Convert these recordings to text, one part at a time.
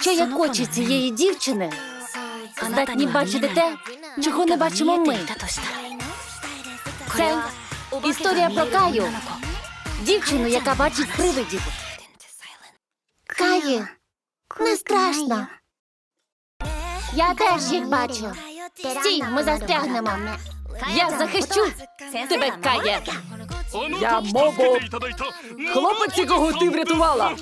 Що як очі цієї дівчини здатні бачити те, чого не бачимо ми. Це історія про Каю, дівчину, яка бачить привидів. Каї, не страшно. Я теж їх бачу. Стій, ми застрягнемо. Я захищу тебе, Кає. Я Мого. Хлопець, якого ти врятувала.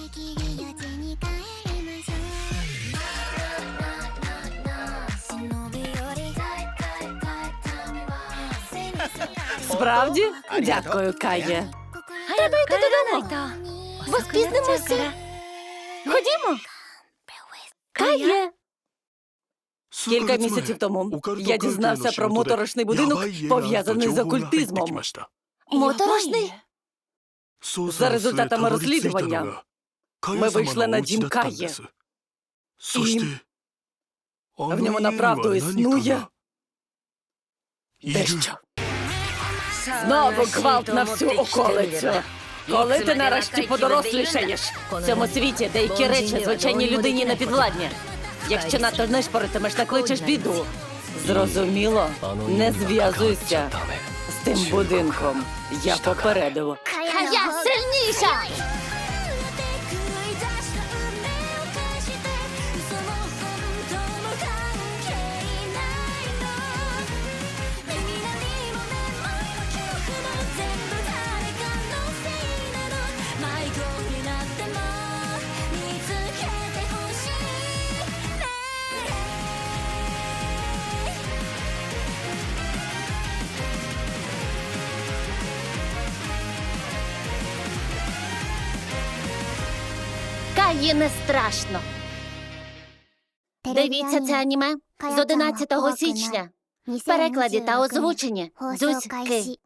Справді? Дякую, Кає. Треба йти додому. Бо спізнимося. Ходімо. Кає. Кілька місяців тому я дізнався про моторошний будинок, пов'язаний з окультизмом. Моторошний? За результатами розслідування ми вийшли на дім Кає. І в ньому направду існує дещо. Знову гвалт на всю околицю. Коли ти нарешті подорослішаєш в цьому світі, деякі речі звичайній людині не підвладні. Якщо надто нишпоритимеш, накличеш біду. Зрозуміло, не зв'язуйся з тим будинком. Я попередив. Я сильніша. Каї не страшно. Дивіться це аніме з 11 січня. В перекладі та озвученні Дзузьки.